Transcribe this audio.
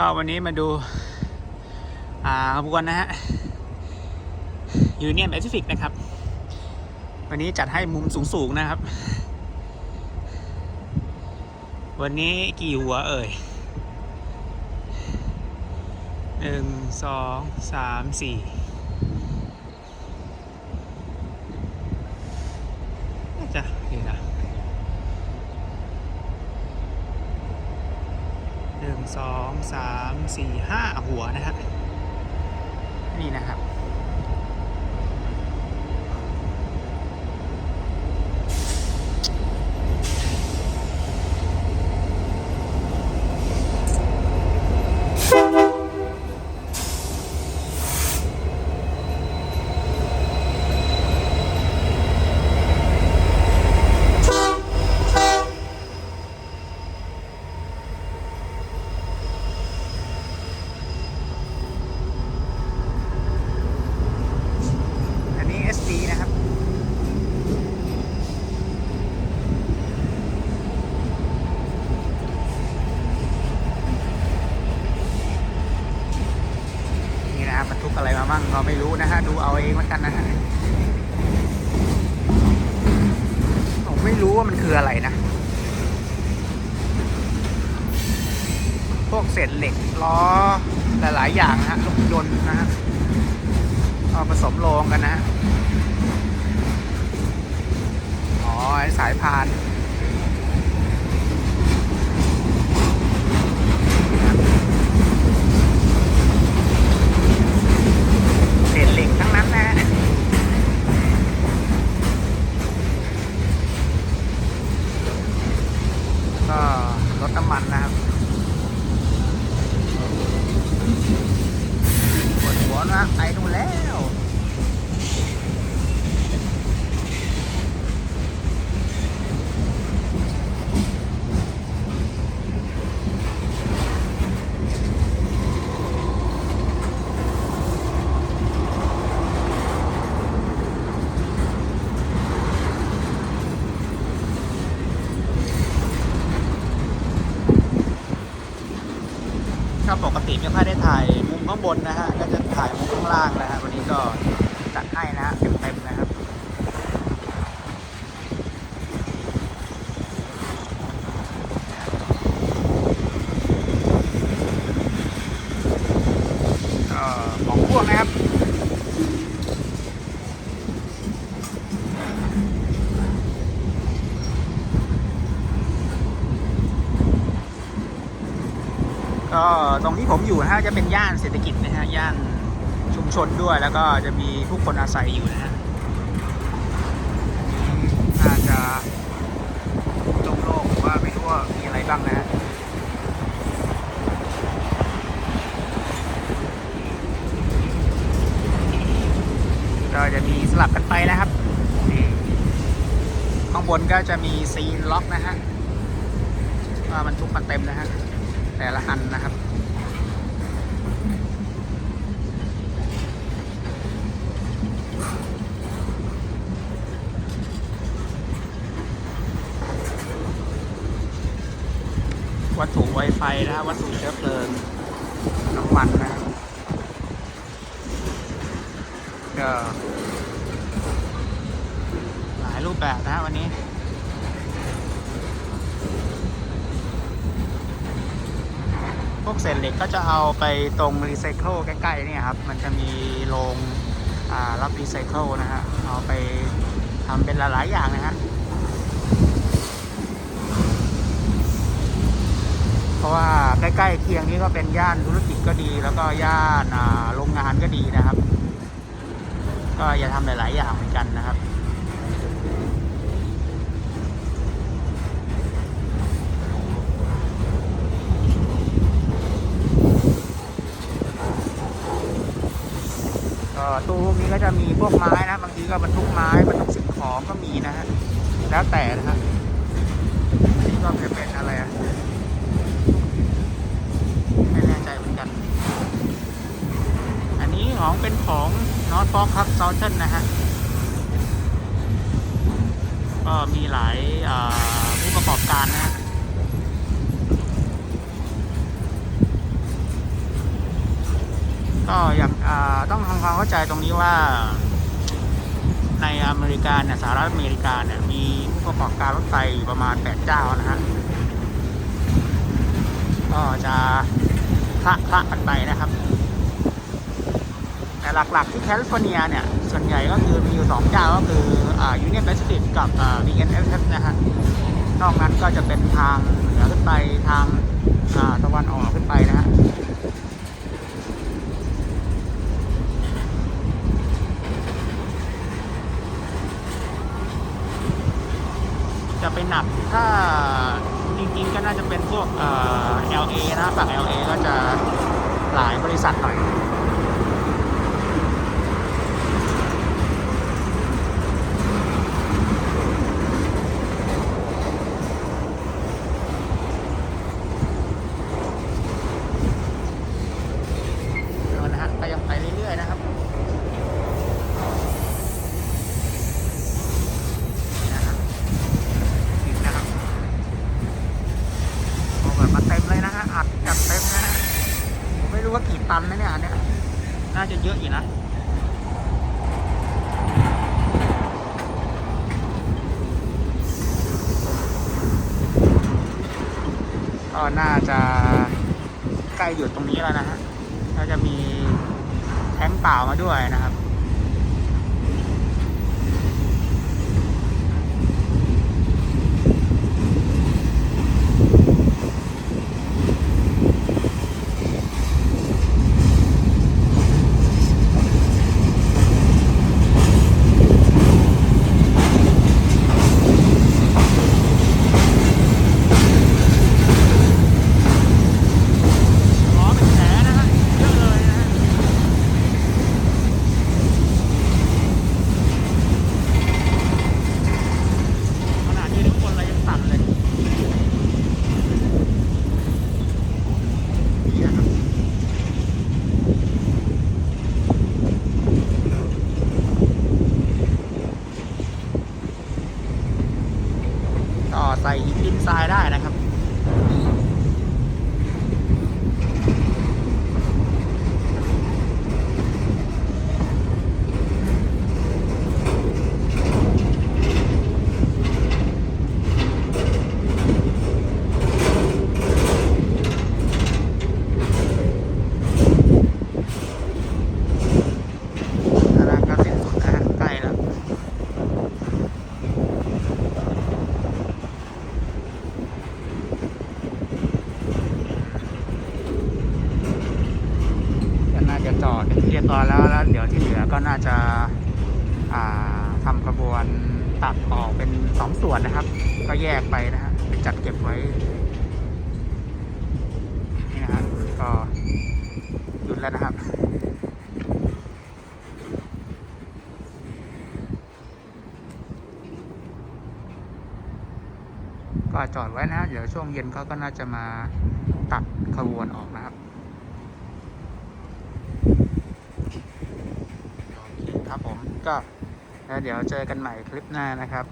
ก็วันนี้มาดู อ่าขบวนนะฮะยูเนียนแปซิฟิกนะครับ วันนี้จัดให้มุมสูงๆนะครับ วันนี้กี่หัวเอ่ยหนึ่งสองสามสี่น่าจะเดี๋ยวนะหนึ่งสองสาม สี่ห้าหัวนะครับนี่นะครับ อันนี้ SD นะครับ นี่นะครับบรรทุกอะไรมามั่งเราไม่รู้นะฮะ ดูเอาเองแล้วกันนะฮะ ผมไม่ รู้ว่ามันคืออะไรนะ พวกเศษเหล็กล้อหลายๆอย่างนะฮะรถยนต์นะฮะเอาผสมโลงกันนะฮะอ๋อสายพาน เศษเหล็กทั้งนั้นนะฮะก็ร ถน้ำมันนะครับปวดหัวนะไปนู่นแล้ว ถ้าปกติไม่ค่อยได้ถ่ายมุมข้างบนนะฮะก็จะถ่ายมุมข้างล่างนะฮะวันนี้ก็จัดให้นะฮะเต็มๆนะครับ ก็ของพ่วงนะครับ ก็ตรงที่ ผมอยู่นะฮะจะเป็นย่านเศรษฐกิจนะฮะย่านชุมชนด้วยแล้วก็จะมีผู้คนอาศัยอยู่นะฮะน่าจะโล่งๆผมว่าไม่รู้ว่ามีอะไรบ้างนะฮะก็จะมีสลับกันไปนะครับข้างบนก็จะมีซีนล็อกนะฮะว่ามันทุกมันเต็มนะฮะแต่ละอันนะครับ วัตถุไวไฟนะวัตถุเชื้อเพลิงน้ำมันนะครับก็หลายรูปแบบนะฮะวันนี้พวกเศษเหล็กก็จะเอาไปตรงรีไซเคิลใกล้ๆนี่ครับ มันจะมีโรงรับรีไซเคิลนะฮะเอาไปทำเป็นหลายๆอย่างนะฮะ เพ ราะว่าใกล้ๆเคียงนี้ก็เป็นย่านธุรกิจก็ดี แล้วก็ย่านโรงงานก็ดีนะครับ ก็อย่าทำหลาย ๆ อย่างเหมือนกันนะครับตู้พวกนี้ก็จะมีพวกไม้นะบางทีก็บรรทุกไม้บรรทุกสิ่งของก็มีนะฮะแล้วแต่นะฮะอันนี้ก็จะเป็นอะไรอะไม่แน่ใจเหมือนกัน อันนี้ของเป็นของนอตฟอกครับ ซอ t เทนนะฮะ ก็มีหลายผู้ประกอบการนะฮะก็อยากอ่าต้องทำความเข้าใจตรงนี้ว่า ในอเมริกาเนี่ยสหรัฐอเมริกาเนี่ยมีผู้ประกอบการรถไฟอยู่ประมาณ 8 เจ้านะฮะก็จะคละคละกันไปนะครับ แต่หลักๆที่แคลิฟอร์เนียเนี่ย ส่วนใหญ่ก็คือมีอยู่2เจ้าก็คืออ่า Union Pacific กับอ่า BNSF นะฮะนอกนั้นก็จะเป็นทางเหนือขึ้นไปทางอ่าตะวันออกขึ้นไปนะฮะจะเป็นหนักถ้าจริงๆก็น่าจะเป็นพวกเอ่อ LA นะฝั่ง LA ก็จะหลายบริษัทหน่อย เอานะฮะก็ยังไปเรื่อยๆนะครับนี่นะครับถึงนะครับโอ้แบบมาเต็มเลยนะฮะอัดจัดเต็มนะฮะผมไม่รู้ว่ากี่ตันนะเนี่ยอันเนี้ยน่าจะเยอะอยู่นะ ก็ น่าจะใกล้หยุดตรงนี้แล้วนะฮะก็จะมีแท้งเปล่ามาด้วยนะครับ อ๋อเป็นแผลนะฮะเยอะเลยนะฮะ ขนาดนี้ทุกคนเรายังสั่นเลยนี่นะครับ ริมทรายได้นะครับ นาฬิกาสิ้นสุดนะฮะใกล้แล้ว ก็น่าจะจอด เป็นที่เรียบร้อยแล้วแล้ว เดี๋ยวที่เหลือก็น่าจะาทำกระบวนตัดออกเป็นสองส่วนนะครับ ก็แยกไปนะฮะไปจัดเก็บไว้นี่นะฮะก็หยุดแล้วนะครับก็จอดไว้นะ เดี๋ยวช่วงเย็นเขาก็น่าจะมาตัดขบวนออกนะครับ โอเคครับผม ก็แล้วเดี๋ยวเจอกันใหม่คลิปหน้านะครับ